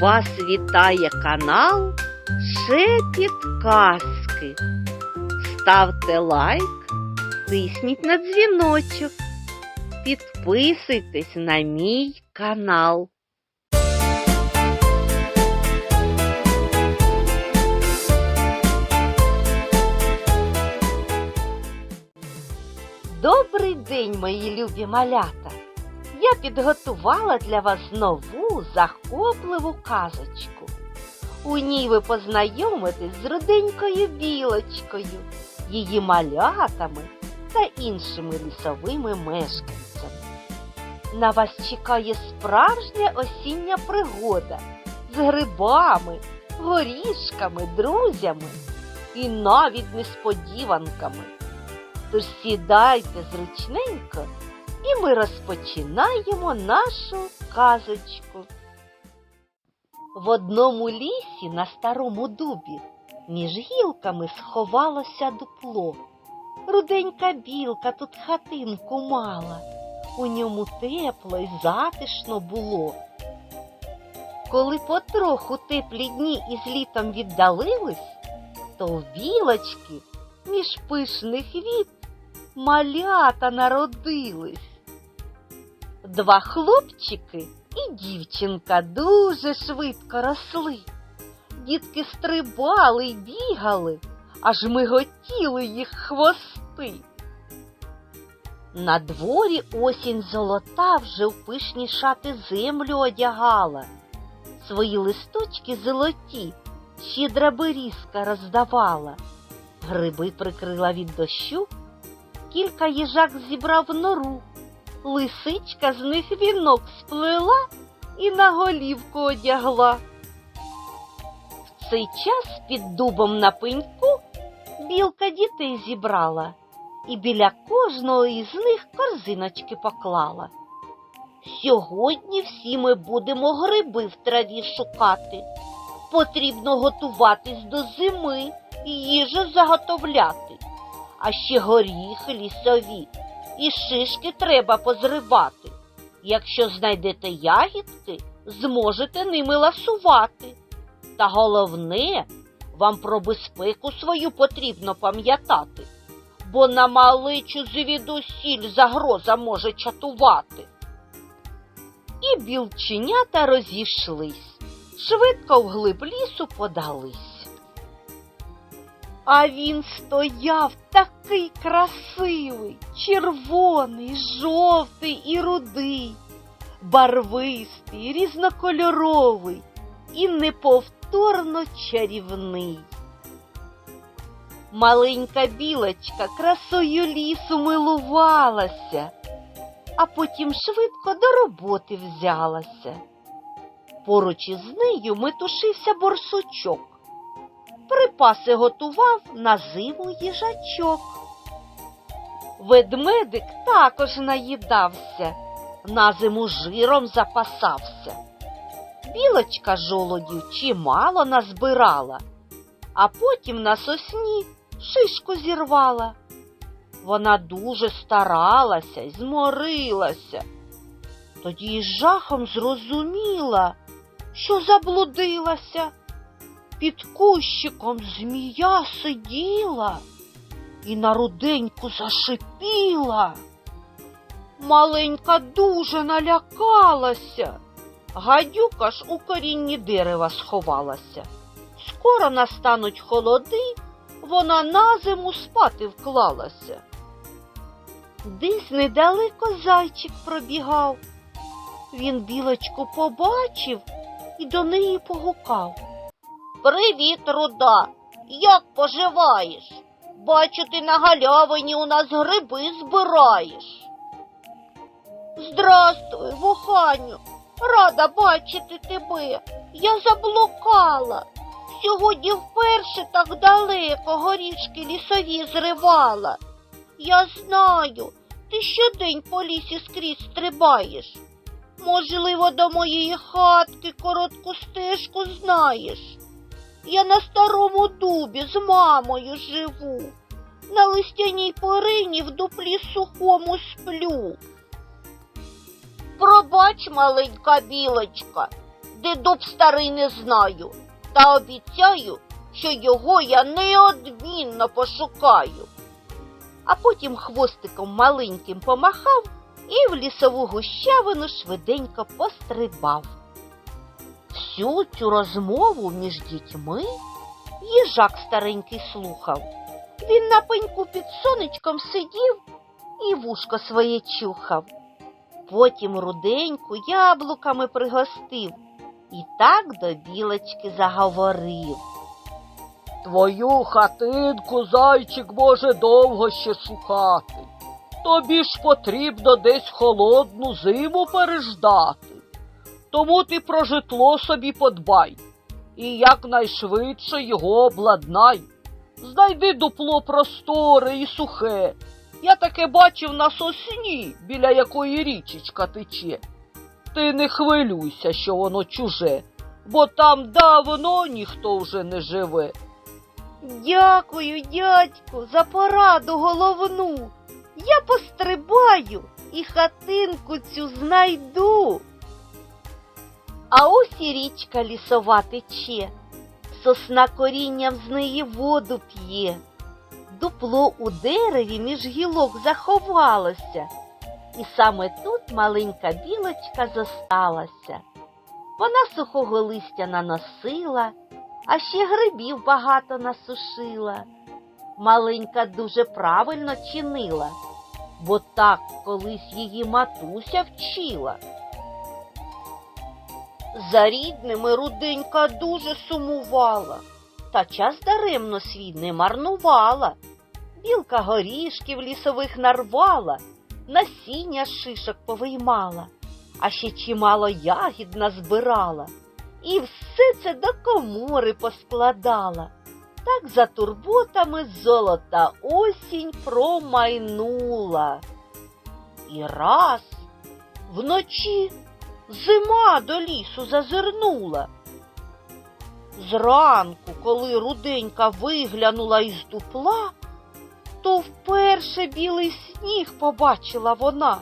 Вас вітає канал Шепіт Казки. Ставте лайк, тисніть на дзвіночок, підписуйтесь на мій канал. Добрий день, мої любі малята! Підготувала для вас нову захопливу казочку. У ній ви познайомитесь з руденькою білочкою, її малятами та іншими лісовими мешканцями. На вас чекає справжня осіння пригода з грибами, горішками, друзями і навіть несподіванками. Тож сідайте зручненько і ми розпочинаємо нашу казочку. В одному лісі на старому дубі між гілками сховалося дупло. Руденька білка тут хатинку мала, у ньому тепло й затишно було. Коли потроху теплі дні із літом віддалились, то в білочки між пишних віт малята народились. Два хлопчики і дівчинка дуже швидко росли. Дітки стрибали й бігали, аж миготіли їх хвости. На дворі осінь золота вже в пишні шати землю одягала. Свої листочки золоті щедра берізка роздавала. Гриби прикрила від дощу, кілька їжак зібрав нору, лисичка з них вінок сплела і на голівку одягла. В цей час під дубом на пеньку білка дітей зібрала і біля кожного із них корзиночки поклала. Сьогодні всі ми будемо гриби в траві шукати. Потрібно готуватись до зими і їжу заготовляти. А ще горіхи лісові і шишки треба позривати. Якщо знайдете ягідки, зможете ними ласувати. Та головне, вам про безпеку свою потрібно пам'ятати, бо на маличу звідусіль загроза може чатувати. І білченята розійшлись, швидко вглиб лісу подались. А він стояв такий красивий, червоний, жовтий і рудий, барвистий, різнокольоровий і неповторно чарівний. Маленька білочка красою лісу милувалася, а потім швидко до роботи взялася. Поруч із нею метушився борсучок припаси готував на зиму їжачок. Ведмедик також наїдався, на зиму жиром запасався. Білочка жолодів чимало назбирала, а потім на сосні шишку зірвала. Вона дуже старалася й зморилася. Тоді із жахом зрозуміла, що заблудилася під кущиком змія сиділа і на руденьку зашипіла. Маленька дуже налякалася. Гадюка ж у корінні дерева сховалася. Скоро настануть холоди, вона на зиму спати вклалася. Десь недалеко зайчик пробігав. Він білочку побачив і до неї погукав. Привіт, руда. Як поживаєш? Бачу, ти на галявині у нас гриби збираєш. Здрастуй, вуханю. Рада бачити тебе. Я заблукала. Сьогодні вперше так далеко горішки лісові зривала. Я знаю, ти щодень по лісі скрізь стрибаєш. Можливо, до моєї хатки коротку стежку знаєш. Я на старому дубі з мамою живу. На листяній порині в дуплі сухому сплю. Пробач, маленька білочка, де дуб старий не знаю, та обіцяю, що його я неодмінно пошукаю. А потім хвостиком маленьким помахав і в лісову гущавину швиденько пострибав. Всю цю розмову між дітьми їжак старенький слухав. Він на пеньку під сонечком сидів і вушко своє чухав. Потім руденьку яблуками пригостив і так до білочки заговорив. Твою хатинку зайчик може довго ще шукати. Тобі ж потрібно десь холодну зиму переждати. Тому ти про житло собі подбай і якнайшвидше його обладнай. Знайди дупло просторе і сухе. Я таке бачив на сосні, біля якої річечка тече. Ти не хвилюйся, що воно чуже, бо там давно ніхто вже не живе. Дякую, дядьку, за пораду головну. Я пострибаю і хатинку цю знайду. А ось і річка лісова тече, сосна корінням з неї воду п'є. Дупло у дереві між гілок заховалося, і саме тут маленька білочка зосталася. Вона сухого листя наносила, а ще грибів багато насушила. Маленька дуже правильно чинила, бо так колись її матуся вчила. За рідними руденька дуже сумувала, та час даремно свій не марнувала. Білка горішків лісових нарвала, насіння шишок повиймала, а ще чимало ягід назбирала, і все це до комори поскладала. Так за турботами золота осінь промайнула. І раз вночі зима до лісу зазирнула. Зранку, коли руденька виглянула із дупла, то вперше білий сніг побачила вона.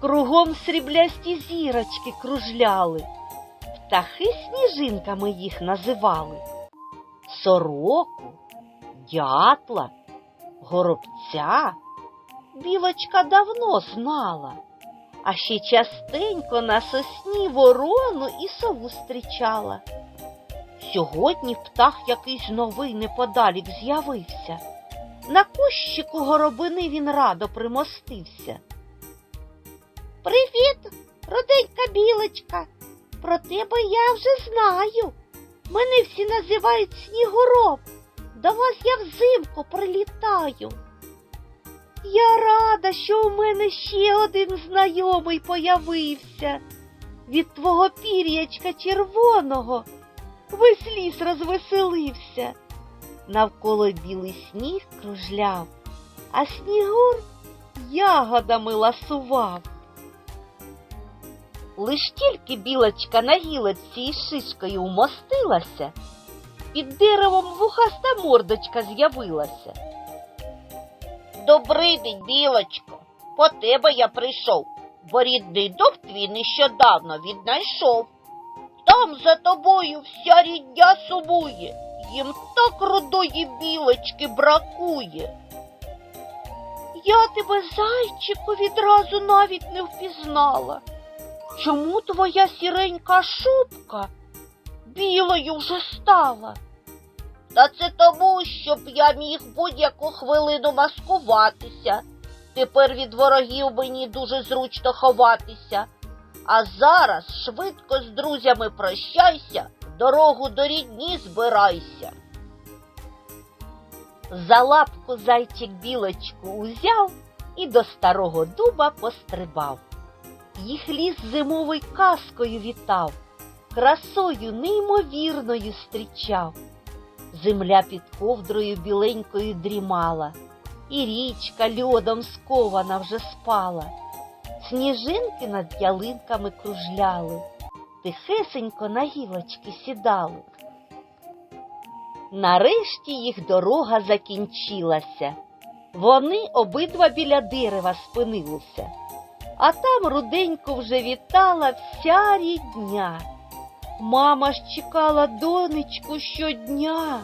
Кругом сріблясті зірочки кружляли, птахи сніжинками їх називали. Сороку, дятла, горобця білочка давно знала, а ще частенько на сосні ворону і сову зустрічала. Сьогодні птах якийсь новий неподалік з'явився. На кущику горобини він радо примостився. Привіт, руденька білочка. Про тебе я вже знаю. Мене всі називають Снігуров. До вас я взимку прилітаю. Я рада, що у мене ще один знайомий появився. Від твого пір'ячка червоного весь ліс розвеселився. Навколо білий сніг кружляв, а снігур ягодами ласував. Лиш тільки білочка на гілочці із шишкою умостилася, під деревом вухаста мордочка з'явилася. Добрий день, білочко, по тебе я прийшов, бо рідний дуб твій нещодавно віднайшов. Там за тобою вся рідня сумує, їм так рудої білочки бракує. Я тебе, зайчику, відразу навіть не впізнала. Чому твоя сіренька шубка білою вже стала? Та це тому, щоб я міг будь-яку хвилину маскуватися. Тепер від ворогів мені дуже зручно ховатися. А зараз швидко з друзями прощайся, дорогу до рідні збирайся. За лапку зайчик білочку узяв і до старого дуба пострибав. Їх ліс зимовий казкою вітав, красою неймовірною зустрічав. Земля під ковдрою біленькою дрімала, і річка льодом скована вже спала. Сніжинки над ялинками кружляли, тихесенько на гілочки сідали. Нарешті їх дорога закінчилася. Вони обидва біля дерева спинилися, а там руденьку вже вітала вся рідня. Мама ж чекала донечку щодня,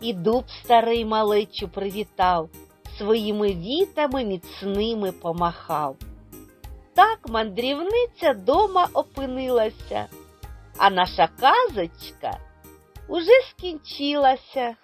і дуб старий малечу привітав, своїми вітами міцними помахав. Так мандрівниця дома опинилася, а наша казочка уже скінчилася.